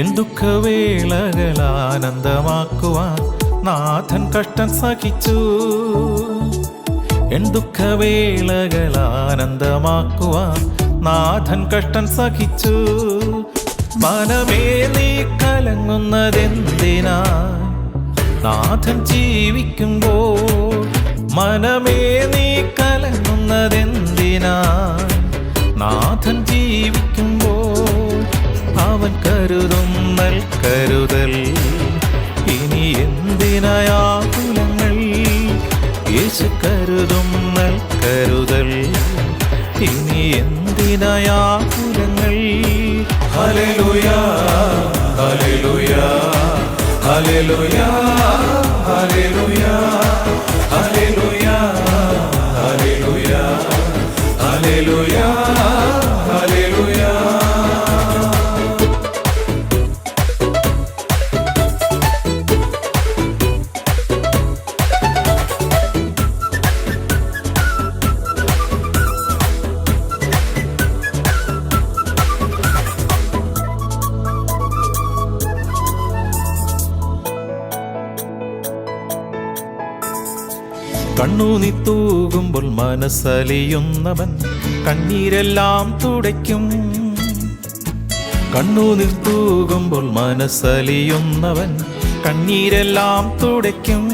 N ദുഃഖവേളകൾ ആനന്ദമാക്കുവാൻ നാഥൻ കഷ്ടം സഹിച്ചു. എൻ ദുഃഖവേളകൾ ആനന്ദമാക്കുവാൻ നാഥൻ കഷ്ടം സഹിച്ചു. മനമേ നീ കലങ്ങുന്നതെന്തിനാ? നാഥൻ ജീവിക്കുമ്പോൾ മനമേ നീ കലങ്ങുന്നതെന്തിനാ? നാഥൻ ജീവിക്കുമ്പോൾ അവൻ കരുതുന്നൽ കരുതൽ. ഇനി എന്തിനായാകുലങ്ങൾ യേശു കരുതുന്നൽ കരുതൽ. ഇനി എന്തിനായാകുലങ്ങൾ ഹലലുയാ ഹലലുയാ ഹലലുയാ കണ്ണൂനി തൂകുമ്പോൾ മനസ്സലിയുന്നവൻ കണ്ണീരെല്ലാം തുടയ്ക്കും. കണ്ണൂനിൽ തൂകുമ്പോൾ മനസ്സലിയുന്നവൻ കണ്ണീരെല്ലാം തുടയ്ക്കും.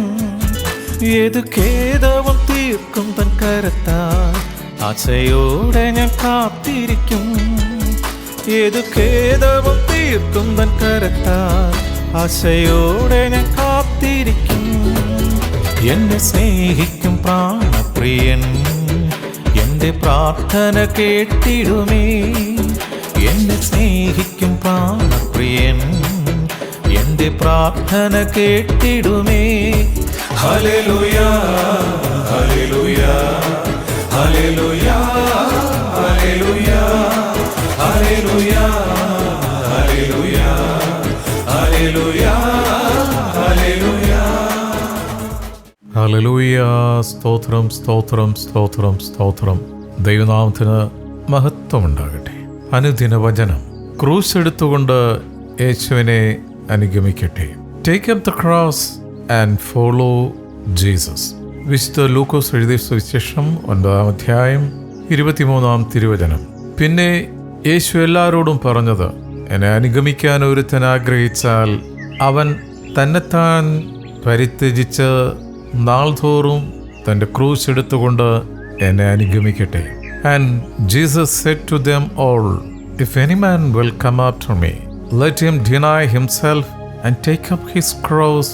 ഏത് ഖേദവും തീർക്കും തൻ കരത്താൽ ആശയോടെ ഞാൻ കാത്തിരിക്കും. ഏത് ഖേദവും തീർക്കും തൻ കരത്താൽ ആശയോടെ ഞാൻ കാത്തിരിക്കും. എന്നെ സ്നേഹിക്കും പ്രാണപ്രിയൻ എന്റെ പ്രാർത്ഥന കേട്ടിടുമേ. എന്നെ സ്നേഹിക്കും പ്രാണപ്രിയൻ എന്റെ പ്രാർത്ഥന കേട്ടിടുമേ. ഹല്ലേലൂയാ ഹല്ലേലൂയാ ഹല്ലേലൂയാ ഹല്ലേലൂയാ ഹല്ലേലൂയാ. ഹലലൂയ സ്തോത്രം സ്തോത്രം സ്തോത്രം സ്തോത്രം. ദൈവനാമത്തിന് മഹത്വമുണ്ടാകട്ടെ. അനുദിന വചനം ക്രൂസ് എടുത്തുകൊണ്ട് യേശുവിനെ അനുഗമിക്കട്ടെ. Take up the cross and follow Jesus വിശുദ്ധ ലൂക്കോസ് എഴുതിയ സുവിശേഷം ഒൻപതാം അധ്യായം ഇരുപത്തിമൂന്നാം തിരുവചനം. പിന്നെ യേശു എല്ലാവരോടും പറഞ്ഞത് എന്നെ അനുഗമിക്കാൻ ഒരുത്തൻ ആഗ്രഹിച്ചാൽ അവൻ തന്നെത്താൻ പരിത്യജിച്ച് നാൾതോറും തന്റെ ക്രൂശ് എടുത്തുകൊണ്ട് എന്നെ അനുഗമിക്കട്ടെ. And Jesus set to them all if any man will come after me let him deny himself and take up his cross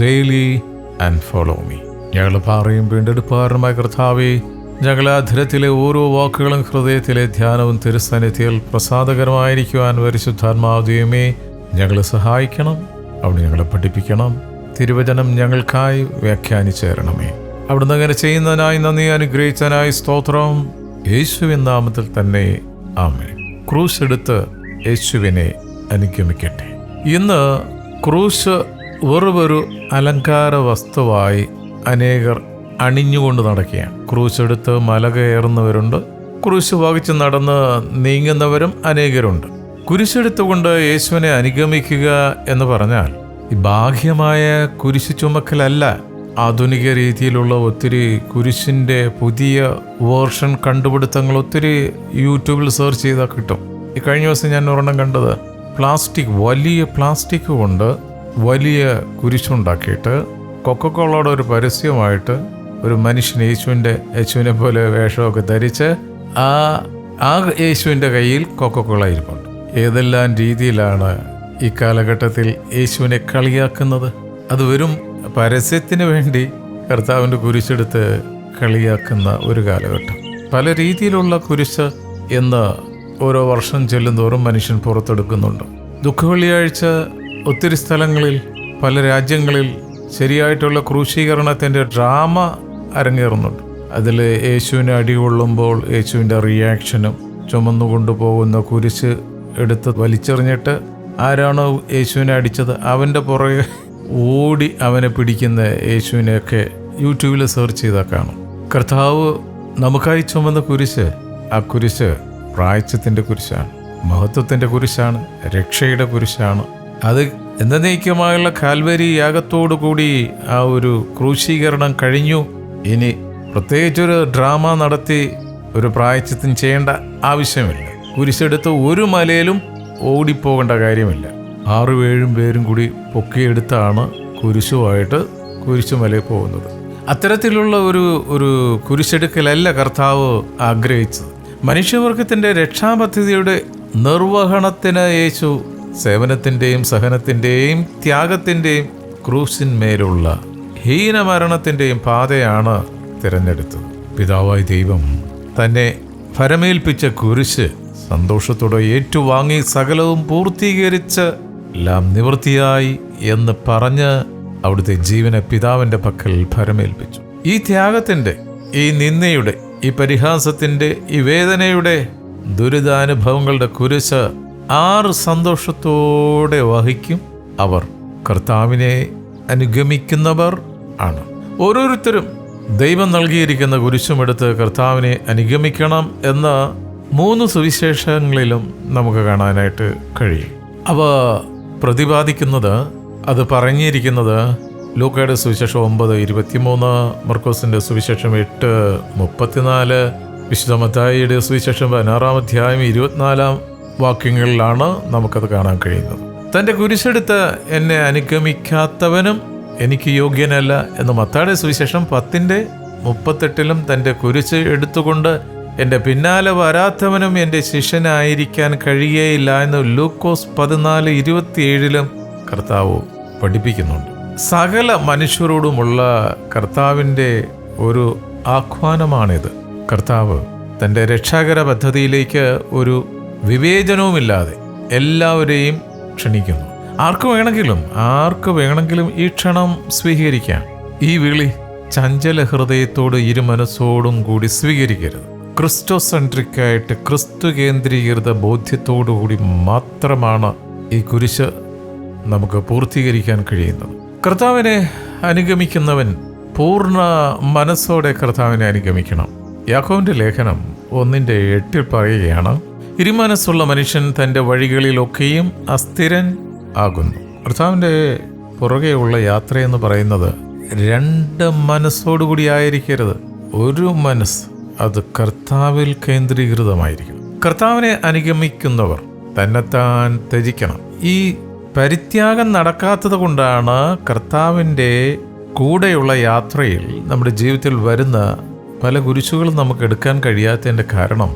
daily and follow me ഞങ്ങൾ പാറയും വീണ്ടെടുപ്പാറുമായ കർത്താവെ ഞങ്ങളെ അധരത്തിലെ ഓരോ വാക്കുകളും ഹൃദയത്തിലെ ധ്യാനവും തിരുസന്നിധിയിൽ പ്രസാദകരമായിരിക്കുവാൻ പരിശുദ്ധാത്മാവതിയുമേ ഞങ്ങളെ സഹായിക്കണം അവിടെ ഞങ്ങളെ പഠിപ്പിക്കണം. തിരുവചനം ഞങ്ങൾക്കായി വ്യാഖ്യാനിച്ചു തരണമേ അവിടുന്ന് അങ്ങനെ ചെയ്യുന്നതിനായി നന്ദി അനുഗ്രഹിച്ചതിനായി സ്തോത്രം. യേശുവിൻ നാമത്തിൽ തന്നെ ആമേ ക്രൂശ് എടുത്ത് യേശുവിനെ അനുഗമിക്കട്ടെ. ഇന്ന് ക്രൂശ് വെറുമൊരു അലങ്കാര വസ്തുവായി അനേകർ അണിഞ്ഞുകൊണ്ട് നടക്കുകയാണ്. ക്രൂശ് എടുത്ത് മല കയറുന്നവരുണ്ട്. ക്രൂശ് വഹിച്ച് നടന്ന് നീങ്ങുന്നവരും അനേകരുണ്ട്. കുരിശെടുത്തുകൊണ്ട് യേശുവിനെ അനുഗമിക്കുക എന്ന് പറഞ്ഞാൽ ബാഹ്യമായ കുരിശ് ചുമക്കലല്ല. ആധുനിക രീതിയിലുള്ള ഒത്തിരി കുരിശിന്റെ പുതിയ വേർഷൻ കണ്ടുപിടുത്തങ്ങൾ ഒത്തിരി യൂട്യൂബിൽ സെർച്ച് ചെയ്താൽ കിട്ടും. ഈ കഴിഞ്ഞ ദിവസം ഞാൻ ഒരെണ്ണം കണ്ടത്. പ്ലാസ്റ്റിക് വലിയ പ്ലാസ്റ്റിക് കൊണ്ട് വലിയ കുരിശുണ്ടാക്കിയിട്ട് കൊക്കക്കോളയുടെ ഒരു പരസ്യമായിട്ട് ഒരു മനുഷ്യൻ യേശുവിന്റെ യേശുവിനെ പോലെ വേഷമൊക്കെ ധരിച്ച് ആ ആ യേശുവിന്റെ കയ്യിൽ കൊക്കക്കോള ഇരിപ്പുണ്ട്. ഏതെല്ലാം രീതിയിലാണ് ഈ കാലഘട്ടത്തിൽ യേശുവിനെ കളിയാക്കുന്നത്. അത് വെറും പരസ്യത്തിന് വേണ്ടി കർത്താവിന്റെ കുരിശെടുത്ത് കളിയാക്കുന്ന ഒരു കാലഘട്ടം. പല രീതിയിലുള്ള കുരിശ് എന്ന് ഓരോ വർഷം ചെല്ലുന്തോറും മനുഷ്യൻ പുറത്തെടുക്കുന്നുണ്ട്. ദുഃഖവെള്ളിയാഴ്ച ഒത്തിരി സ്ഥലങ്ങളിൽ പല രാജ്യങ്ങളിൽ ശരിയായിട്ടുള്ള ക്രൂശീകരണത്തിന്റെ ഡ്രാമ അരങ്ങേറുന്നുണ്ട്. അതിൽ യേശുവിനെ അടികൊള്ളുമ്പോൾ യേശുവിന്റെ റിയാക്ഷനും ചുമന്നു കൊണ്ടുപോകുന്ന കുരിശ് എടുത്ത് വലിച്ചെറിഞ്ഞിട്ട് ആരാണോ യേശുവിനെ അടിച്ചത്? അവന്റെ പുറകെ ഓടി അവനെ പിടിക്കുന്ന യേശുവിനെയൊക്കെ യൂട്യൂബിൽ സെർച്ച് ചെയ്താൽ കാണും. കർത്താവ് നമുക്കായി ചുമന്ന കുരിശ് ആ കുരിശ് പ്രായച്ചത്തിന്റെ കുരിശാണ് മഹത്വത്തിന്റെ കുരിശാണ് രക്ഷയുടെ കുരിശാണ്. അത് എന്നേക്കുമായുള്ള കാൽവരി യാഗത്തോടു കൂടി ആ ഒരു ക്രൂശീകരണം കഴിഞ്ഞു. ഇനി പ്രത്യേകിച്ചൊരു ഡ്രാമ നടത്തി ഒരു പ്രായച്ചിത്തം ചെയ്യേണ്ട ആവശ്യമില്ല. കുരിശെടുത്ത് ഒരു മലയിലും ഓടിപ്പോകേണ്ട കാര്യമില്ല. ആറും ഏഴും പേരും കൂടി പൊക്കിയെടുത്താണ് കുരിശുമായിട്ട് കുരിശുമലയിൽ പോകുന്നത്. അത്തരത്തിലുള്ള ഒരു ഒരു കുരിശെടുക്കലല്ല കർത്താവ് ആഗ്രഹിച്ചത്. മനുഷ്യവർഗത്തിന്റെ രക്ഷാപദ്ധതിയുടെ നിർവഹണത്തിന് യേശു സേവനത്തിന്റെയും സഹനത്തിന്റെയും ത്യാഗത്തിന്റെയും ക്രൂസിന്മേലുള്ള ഹീനമരണത്തിന്റെയും പാതയാണ് തിരഞ്ഞെടുത്തത്. പിതാവായ ദൈവം തന്നെ ഫരമേൽപ്പിച്ച കുരിശ് സന്തോഷത്തോടെ ഏറ്റുവാങ്ങി സകലവും പൂർത്തീകരിച്ച് എല്ലാം നിവൃത്തിയായി എന്ന് പറഞ്ഞ് അവിടുത്തെ ജീവനെ പിതാവിന്റെ പക്കൽ ഭരമേൽപ്പിച്ചു. ഈ ത്യാഗത്തിന്റെ ഈ നിന്ദയുടെ ഈ പരിഹാസത്തിന്റെ ഈ വേദനയുടെ ദുരിതാനുഭവങ്ങളുടെ കുരിശ് ആറ് സന്തോഷത്തോടെ വഹിക്കും. അവർ കർത്താവിനെ അനുഗമിക്കുന്നവർ ആണ്. ഓരോരുത്തരും ദൈവം നൽകിയിരിക്കുന്ന കുരിശുമെടുത്ത് കർത്താവിനെ അനുഗമിക്കണം എന്ന് മൂന്ന് സുവിശേഷങ്ങളിലും നമുക്ക് കാണാനായിട്ട് കഴിയും. അവ പ്രതിപാദിക്കുന്നത് അത് പറഞ്ഞിരിക്കുന്നത് ലൂക്കയുടെ സുവിശേഷം ഒമ്പത് ഇരുപത്തിമൂന്ന് മർക്കോസിന്റെ സുവിശേഷം എട്ട് മുപ്പത്തിനാല് വിശുദ്ധ മത്തായിയുടെ സുവിശേഷം പതിനാറാം അധ്യായം ഇരുപത്തിനാലാം വാക്യങ്ങളിലാണ് നമുക്കത് കാണാൻ കഴിയുന്നത്. തന്റെ കുരിശെടുത്ത് എന്നെ അനുഗമിക്കാത്തവനും എനിക്ക് യോഗ്യനല്ല എന്ന് മത്തായുടെ സുവിശേഷം പത്തിന്റെ മുപ്പത്തെട്ടിലും തന്റെ കുരിശ് എടുത്തുകൊണ്ട് എന്റെ പിന്നാലെ വരാത്തവനും എന്റെ ശിഷ്യനായിരിക്കാൻ കഴിയേയില്ല എന്ന് ലൂക്കോസ് പതിനാല് ഇരുപത്തിയേഴിലും കർത്താവ് പഠിപ്പിക്കുന്നുണ്ട്. സകല മനുഷ്യരോടുമുള്ള കർത്താവിന്റെ ഒരു ആഹ്വാനമാണിത്. കർത്താവ് തന്റെ രക്ഷാകര പദ്ധതിയിലേക്ക് ഒരു വിവേചനവുമില്ലാതെ എല്ലാവരെയും ക്ഷണിക്കുന്നു. ആർക്ക് വേണമെങ്കിലും ആർക്ക് വേണമെങ്കിലും ഈ ക്ഷണം സ്വീകരിക്കാം. ഈ വിളി ചഞ്ചല ഹൃദയത്തോട് ഇരുമനസ്സോടും കൂടി സ്വീകരിക്കരുത്. ക്രിസ്റ്റോസെൻട്രിക്കായിട്ട് ക്രിസ്തു കേന്ദ്രീകൃത ബോധ്യത്തോടുകൂടി മാത്രമാണ് ഈ കുരിശ് നമുക്ക് പൂർത്തീകരിക്കാൻ കഴിയുന്നത്. കർത്താവിനെ അനുഗമിക്കുന്നവൻ പൂർണ മനസ്സോടെ കർത്താവിനെ അനുഗമിക്കണം. യാക്കോവിന്റെ ലേഖനം ഒന്നിന്റെ എട്ടിൽ പറയുകയാണ് ഇരുമനസ്സുള്ള മനുഷ്യൻ തന്റെ വഴികളിലൊക്കെയും അസ്ഥിരൻ ആകുന്നു. കർത്താവിന്റെ പുറകെയുള്ള യാത്രയെന്ന് പറയുന്നത് രണ്ട് മനസ്സോടുകൂടി ആയിരിക്കരുത്. ഒരു മനസ്സ് അത് കർത്താവിൽ കേന്ദ്രീകൃതമായിരിക്കും കർത്താവിനെ അനുഗമിക്കുന്നവർ തന്നെത്താൻ ത്യജിക്കണം. ഈ പരിത്യാഗം നടക്കാത്തത് കൊണ്ടാണ് കർത്താവിന്റെ കൂടെയുള്ള യാത്രയിൽ നമ്മുടെ ജീവിതത്തിൽ വരുന്ന പല കുരിശുകളും നമുക്ക് എടുക്കാൻ കഴിയാത്തതിന്റെ കാരണം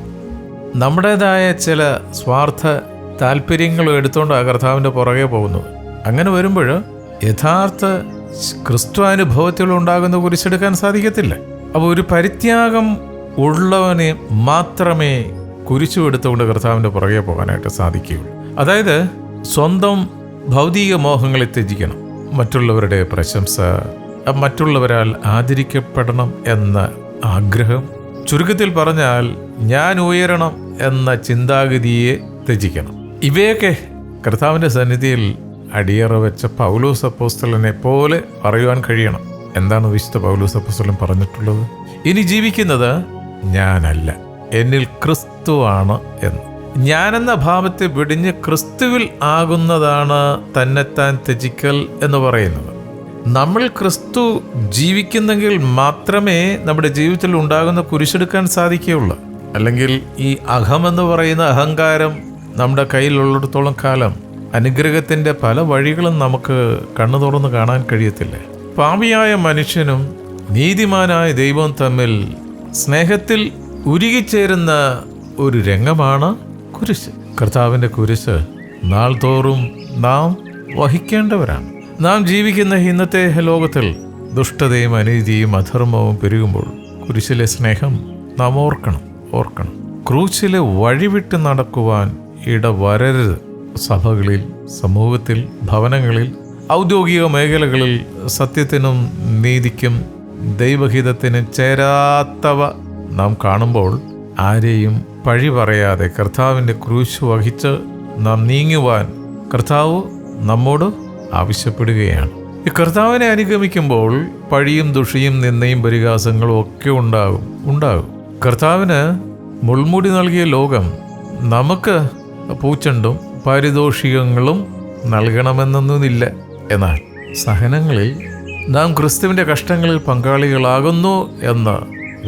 നമ്മുടേതായ ചില സ്വാർത്ഥ താല്പര്യങ്ങളും എടുത്തുകൊണ്ട് കർത്താവിന്റെ പുറകെ പോകുന്നത് അങ്ങനെ വരുമ്പോൾ യഥാർത്ഥ ക്രിസ്തു അനുഭവത്തിൽ ഉണ്ടാകുന്ന കുരിശെടുക്കാൻ സാധിക്കത്തില്ല. അപ്പോൾ ഒരു പരിത്യാഗം ഉള്ളവനെ മാത്രമേ കുരിശു എടുത്തുകൊണ്ട് കർത്താവിന്റെ പുറകെ പോകാനായിട്ട് സാധിക്കുകയുള്ളൂ. അതായത് സ്വന്തം ഭൗതിക മോഹങ്ങളെ ത്യജിക്കണം. മറ്റുള്ളവരുടെ പ്രശംസ മറ്റുള്ളവരാൽ ആദരിക്കപ്പെടണം എന്ന ആഗ്രഹം. ചുരുക്കത്തിൽ പറഞ്ഞാൽ ഞാൻ ഉയരണം എന്ന ചിന്താഗതിയെ ത്യജിക്കണം. ഇവയൊക്കെ കർത്താവിന്റെ സന്നിധിയിൽ അടിയറ വെച്ച പൗലോസ് അപ്പോസ്തലനെ പോലെ പറയുവാൻ കഴിയണം. എന്താണ് വിശുദ്ധ പൗലോസ് അപ്പോസ്തലൻ പറഞ്ഞിട്ടുള്ളത്? ഇനി ജീവിക്കുന്നത് ഞാനല്ല. എന്നിൽ ക്രിസ്തുവാണ് എന്ന്. ഞാനെന്ന ഭാവത്തെ വെടിഞ്ഞ് ക്രിസ്തുവിൽ ആകുന്നതാണ് തന്നെത്താൻ ത്യജിക്കൽ എന്ന് പറയുന്നത്. നമ്മൾ ക്രിസ്തു ജീവിക്കുന്നെങ്കിൽ മാത്രമേ നമ്മുടെ ജീവിതത്തിൽ ഉണ്ടാകുന്ന കുരിശെടുക്കാൻ സാധിക്കുകയുള്ളൂ. അല്ലെങ്കിൽ ഈ അഹമെന്ന് പറയുന്ന അഹങ്കാരം നമ്മുടെ കയ്യിലുള്ളിടത്തോളം കാലം അനുഗ്രഹത്തിന്റെ പല വഴികളും നമുക്ക് കണ്ണു തുറന്ന് കാണാൻ കഴിയത്തില്ല. പാപിയായ മനുഷ്യനും നീതിമാനായ ദൈവവും തമ്മിൽ സ്നേഹത്തിൽ ഉരുകിച്ചേരുന്ന ഒരു രംഗമാണ് കുരിശ്. കർത്താവിന്റെ കുരിശ് നാൾ തോറും നാം വഹിക്കേണ്ടവരാണ്. നാം ജീവിക്കുന്ന ഇന്നത്തെ ലോകത്തിൽ ദുഷ്ടതയും അനീതിയും അധർമ്മവും പെരുകുമ്പോൾ കുരിശിലെ സ്നേഹം നാം ഓർക്കണം ഓർക്കണം. ക്രൂശിലെ വഴിവിട്ട് നടക്കുവാൻ ഇടവരരുത്. സഭകളിൽ സമൂഹത്തിൽ ഭവനങ്ങളിൽ ഔദ്യോഗിക മേഖലകളിൽ സത്യത്തിനും നീതിക്കും ദൈവഹിതത്തിനും ചേരാത്തവ നാം കാണുമ്പോൾ ആരെയും പഴി പറയാതെ കർത്താവിന്റെ ക്രൂശ് വഹിച്ച് നാം നീങ്ങുവാൻ കർത്താവ് നമ്മോട് ആവശ്യപ്പെടുകയാണ്. ഈ കർത്താവിനെ അനുഗമിക്കുമ്പോൾ പഴിയും ദുഷിയും നിന്നയും പരിഹാസങ്ങളും ഒക്കെ ഉണ്ടാകും ഉണ്ടാകും. കർത്താവിന് മുൾമുടി നൽകിയ ലോകം നമുക്ക് പൂച്ചണ്ടും പാരിതോഷികങ്ങളും നൽകണമെന്നൊന്നുമില്ല എന്നാൽ സഹനങ്ങളിൽ നാം ക്രിസ്തുവിന്റെ കഷ്ടങ്ങളിൽ പങ്കാളികളാകുന്നു എന്ന്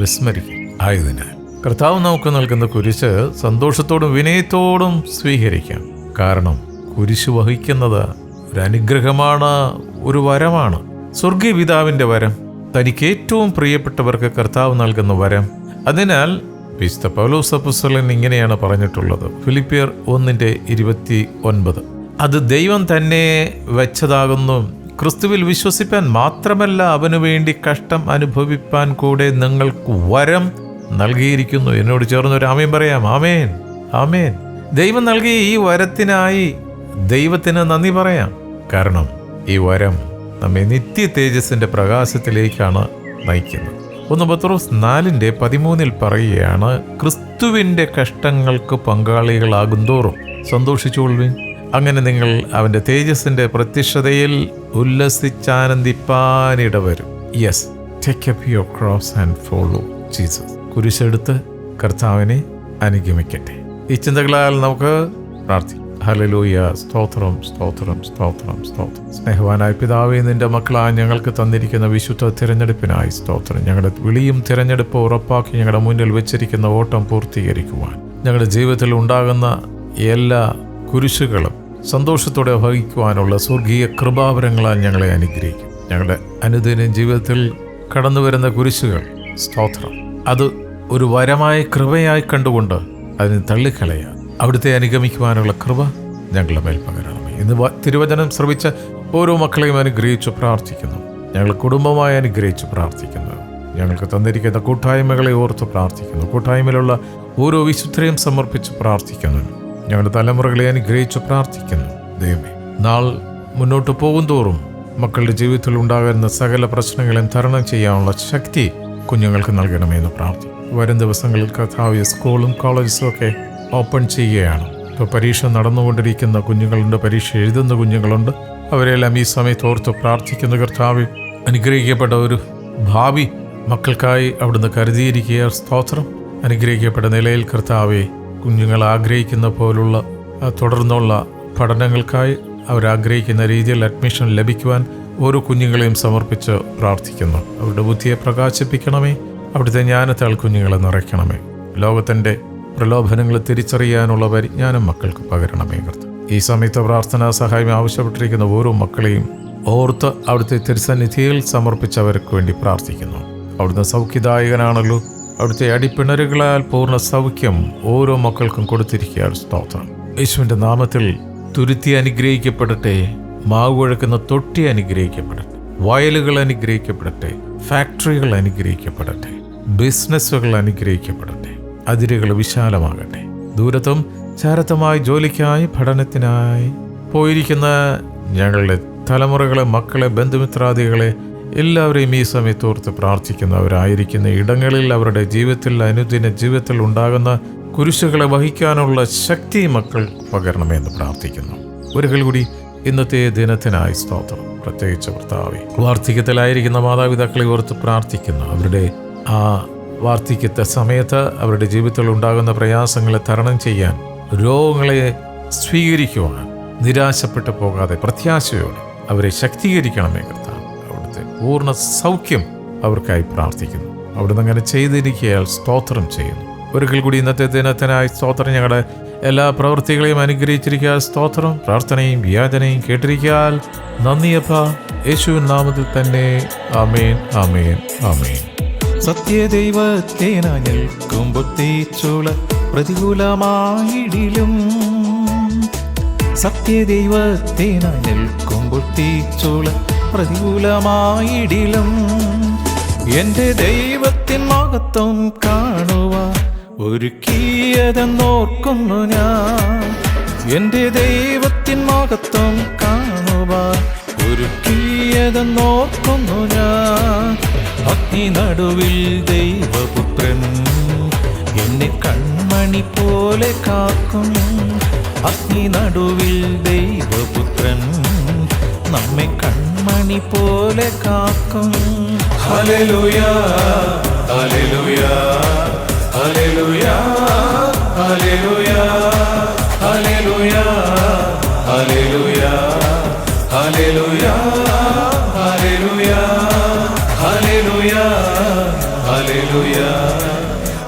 വിസ്മരിക്കും. ആയതിനാൽ കർത്താവ് നമുക്ക് നൽകുന്ന കുരിശ് സന്തോഷത്തോടും വിനയത്തോടും സ്വീകരിക്കാം. കാരണം കുരിശ് വഹിക്കുന്നത് ഒരു അനുഗ്രഹമാണ് ഒരു വരമാണ്. സ്വർഗീയ പിതാവിന്റെ വരം തനിക്ക് ഏറ്റവും പ്രിയപ്പെട്ടവർക്ക് കർത്താവ് നൽകുന്ന വരം. അതിനാൽ വിശുദ്ധ പൗലോസ് അപ്പുസ്വലൻ ഇങ്ങനെയാണ് പറഞ്ഞിട്ടുള്ളത്. ഫിലിപ്പിയർ ഒന്നിന്റെ ഇരുപത്തി ഒൻപത്. അത് ദൈവം തന്നെ വെച്ചതാകുന്നു ക്രിസ്തുവിൽ വിശ്വസിപ്പാൻ മാത്രമല്ല അവനു വേണ്ടി കഷ്ടം അനുഭവിപ്പാൻ കൂടെ നിങ്ങൾക്ക് വരം നൽകിയിരിക്കുന്നു. എന്നോട് ചേർന്ന് ഒരു ആമേൻ പറയാം. ആമേൻ. ആമേൻ. ദൈവം നൽകിയ ഈ വരത്തിനായി ദൈവത്തിന് നന്ദി പറയാം. കാരണം ഈ വരം നമ്മെ നിത്യ തേജസ്സിന്റെ പ്രകാശത്തിലേക്കാണ് നയിക്കുന്നത്. ഒന്ന് പത്രോസ് നാലിന്റെ പതിമൂന്നിൽ പറയുകയാണ് ക്രിസ്തുവിന്റെ കഷ്ടങ്ങൾക്ക് പങ്കാളികളാകും തോറും. സന്തോഷിച്ചുകൊള്ളുവിൻ അങ്ങനെ നിങ്ങൾ അവന്റെ തേജസ്സിന്റെ പ്രത്യക്ഷതയിൽ ഉല്ലസിച്ചാനന്ദിപ്പാനിടവരും. Yes take up your cross and follow Jesus കുരിശെടുത്ത് കർത്താവിനെ അനുഗമിക്കട്ടെ. ഈ ചിന്തകളാൽ നമുക്ക് പ്രാർത്ഥിക്കാം. ഹലലൂയ സ്തോത്രം സ്തോത്രം സ്തോത്രം സ്തോത്രം. സ്നേഹവാനായ പിതാവേ നിന്റെ മക്കളായ ഞങ്ങൾക്ക് തന്നിരിക്കുന്ന വിശുദ്ധ തിരഞ്ഞെടുപ്പിനായി സ്തോത്രം. ഞങ്ങളുടെ വിളിയും തിരഞ്ഞെടുപ്പ് ഉറപ്പാക്കി ഞങ്ങളുടെ മുന്നിൽ വെച്ചിരിക്കുന്ന ഓട്ടം പൂർത്തീകരിക്കുവാൻ. ഞങ്ങളുടെ ജീവിതത്തിൽ ഉണ്ടാകുന്ന എല്ലാ കുരിശുകളും സന്തോഷത്തോടെ വഹിക്കുവാനുള്ള സ്വർഗീയ കൃപാവരങ്ങളാൽ ഞങ്ങളെ അനുഗ്രഹിക്കും. ഞങ്ങളുടെ അനുദിന ജീവിതത്തിൽ കടന്നു വരുന്ന കുരിശുകൾ സ്തോത്രം. അത് ഒരു വരമായ കൃപയായി കണ്ടുകൊണ്ട് അതിന് തള്ളിക്കളയുക അവിടുത്തെ അനുഗമിക്കുവാനുള്ള കൃപ ഞങ്ങളുടെ മേൽ പകരണമേ. ഇന്ന് തിരുവചനം ശ്രമിച്ച ഓരോ മക്കളെയും അനുഗ്രഹിച്ചു പ്രാർത്ഥിക്കുന്നു. ഞങ്ങൾ കുടുംബമായി അനുഗ്രഹിച്ചു പ്രാർത്ഥിക്കുന്നു. ഞങ്ങൾക്ക് തന്നിരിക്കുന്ന കൂട്ടായ്മകളെ ഓർത്ത് പ്രാർത്ഥിക്കുന്നു. കൂട്ടായ്മയിലുള്ള ഓരോ വിശുദ്ധരെയും സമർപ്പിച്ച് പ്രാർത്ഥിക്കുന്നു. ഞങ്ങളുടെ തലമുറകളെ അനുഗ്രഹിച്ചു പ്രാർത്ഥിക്കുന്നു. ദൈവമേ നാൾ മുന്നോട്ട് പോകും തോറും മക്കളുടെ ജീവിതത്തിൽ ഉണ്ടാകുന്ന സകല പ്രശ്നങ്ങളെയും തരണം ചെയ്യാനുള്ള ശക്തി കുഞ്ഞുങ്ങൾക്ക് നൽകണമെന്ന് പ്രാർത്ഥിക്കും വരും ദിവസങ്ങളിൽ കഥാവ് സ്കൂളും കോളേജസും ഒക്കെ ഓപ്പൺ ചെയ്യുകയാണ്. ഇപ്പോൾ പരീക്ഷ നടന്നുകൊണ്ടിരിക്കുന്ന കുഞ്ഞുങ്ങളുണ്ട് പരീക്ഷ എഴുതുന്ന കുഞ്ഞുങ്ങളുണ്ട്. അവരെല്ലാം ഈ സമയത്ത് ഓർത്ത് പ്രാർത്ഥിക്കുന്ന കർത്താവ് അനുഗ്രഹിക്കപ്പെട്ട ഒരു ഭാവി മക്കൾക്കായി അവിടുന്ന് കരുതിയിരിക്കുക സ്തോത്രം. അനുഗ്രഹിക്കപ്പെട്ട നിലയിൽ കർത്താവെ കുഞ്ഞുങ്ങൾ ആഗ്രഹിക്കുന്ന പോലുള്ള തുടർന്നുള്ള പഠനങ്ങൾക്കായി അവരാഗ്രഹിക്കുന്ന രീതിയിൽ അഡ്മിഷൻ ലഭിക്കുവാൻ ഓരോ കുഞ്ഞുങ്ങളെയും സമർപ്പിച്ച് പ്രാർത്ഥിക്കുന്നു. അവരുടെ ബുദ്ധിയെ പ്രകാശിപ്പിക്കണമേ. അവിടുത്തെ ജ്ഞാനത്താൽ കുഞ്ഞുങ്ങളെ നിറയ്ക്കണമേ. ലോകത്തിന്റെ പ്രലോഭനങ്ങൾ തിരിച്ചറിയാനുള്ള പരിജ്ഞാനം മക്കൾക്ക് പകരണമേ കർത്ത ഈ സമയത്ത് പ്രാർത്ഥനാ സഹായം ആവശ്യപ്പെട്ടിരിക്കുന്ന ഓരോ മക്കളെയും ഓർത്ത് അവിടുത്തെ തിരുസന്നിധിയിൽ സമർപ്പിച്ചവർക്ക് വേണ്ടി പ്രാർത്ഥിക്കുന്നു. അവിടുന്ന് സൗഖ്യദായകനാണല്ലോ. അവിടുത്തെ അടിപ്പിണരുകളാൽ പൂർണ സൗഖ്യം ഓരോ മക്കൾക്കും കൊടുത്തിരിക്കുകയാണ് സ്തോത്രം. യേശുവിന്റെ നാമത്തിൽ തുരുത്തി അനുഗ്രഹിക്കപ്പെടട്ടെ മാവ് കുഴക്കുന്ന തൊട്ടി അനുഗ്രഹിക്കപ്പെടട്ടെ വയലുകൾ അനുഗ്രഹിക്കപ്പെടട്ടെ ഫാക്ടറികൾ അനുഗ്രഹിക്കപ്പെടട്ടെ ബിസിനസ്സുകൾ അനുഗ്രഹിക്കപ്പെടട്ടെ അതിരുകൾ വിശാലമാകട്ടെ. ദൂരത്തും ചാരത്തമായി ജോലിക്കായി പഠനത്തിനായി പോയിരിക്കുന്ന ഞങ്ങളുടെ തലമുറകളെ മക്കളെ ബന്ധുമിത്രാദികളെ എല്ലാവരെയും ഈ സമയത്ത് ഓർത്ത് പ്രാർത്ഥിക്കുന്നവരായിരിക്കുന്ന ഇടങ്ങളിൽ അവരുടെ ജീവിതത്തിൽ അനുദിന ജീവിതത്തിൽ ഉണ്ടാകുന്ന കുരിശുകളെ വഹിക്കാനുള്ള ശക്തി മക്കൾ പകരണമെന്ന് പ്രാർത്ഥിക്കുന്നു. ഒരിക്കൽ കൂടി ഇന്നത്തെ ദിനത്തിനായി സ്തോത്രം. പ്രത്യേകിച്ച് ഭർത്താവി വാർദ്ധക്യത്തിലായിരിക്കുന്ന മാതാപിതാക്കളെ ഓർത്ത് പ്രാർത്ഥിക്കുന്നു. അവരുടെ ആ വാർദ്ധക്യത്തെ സമയത്ത് അവരുടെ ജീവിതത്തിൽ ഉണ്ടാകുന്ന പ്രയാസങ്ങളെ തരണം ചെയ്യാൻ രോഗങ്ങളെ സ്വീകരിക്കുവാൻ നിരാശപ്പെട്ടു പോകാതെ പ്രത്യാശയോടെ അവരെ ശക്തീകരിക്കണമേ കർത്താവ് അവിടുത്തെ പൂർണ സൗഖ്യം അവർക്കായി പ്രാർത്ഥിക്കുന്നു. അവിടുന്ന് അങ്ങനെ ചെയ്തിരിക്കയാൽ സ്തോത്രം ചെയ്യുന്നു. ഒരിക്കൽ കൂടി ഇന്നത്തെ ദിനത്തിനായി സ്തോത്രം. ഞങ്ങളുടെ എല്ലാ പ്രവൃത്തികളെയും അനുഗ്രഹിച്ചിരിക്കുക. സ്തോത്രം പ്രാർത്ഥനയും യാചനയും കേട്ടിരിക്കാൽ നന്ദിയപ്പ യേശുവിൻ നാമത്തിൽ തന്നെ. അമേൻ അമേൻ അമേൻ സത്യദൈവത്തേന നിൽക്കുമ്പോൾ തീച്ചുള പ്രതികൂലമായിടിലും. സത്യദൈവത്തേന നിൽക്കുമ്പോൾ പ്രതികൂലമായിടിലും. എന്റെ ദൈവത്തിൻ മഹത്വം കാണുക ഒരുക്കിയതെന്നോർക്കുന്നു ഞാൻ. എന്റെ ദൈവത്തിൻ മഹത്വം കാണുക ഒരുക്കിയതെന്നോർക്കുന്നു ഞാൻ. അഗ്നി നടുവിൽ ദൈവപുത്രൻ എന്നെ കൺമണി പോലെ കാക്കും അഗ്നി നടുവിൽ ദൈവപുത്രൻ നമ്മെ കൺമണി പോലെ കാക്കും hallelujah hallelujah hallelujah hallelujah hallelujah hallelujah hallelujah hallelujah hallelujah hallelujah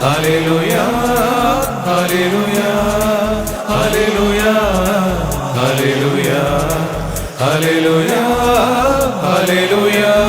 hallelujah hallelujah hallelujah hallelujah Hallelujah, Hallelujah.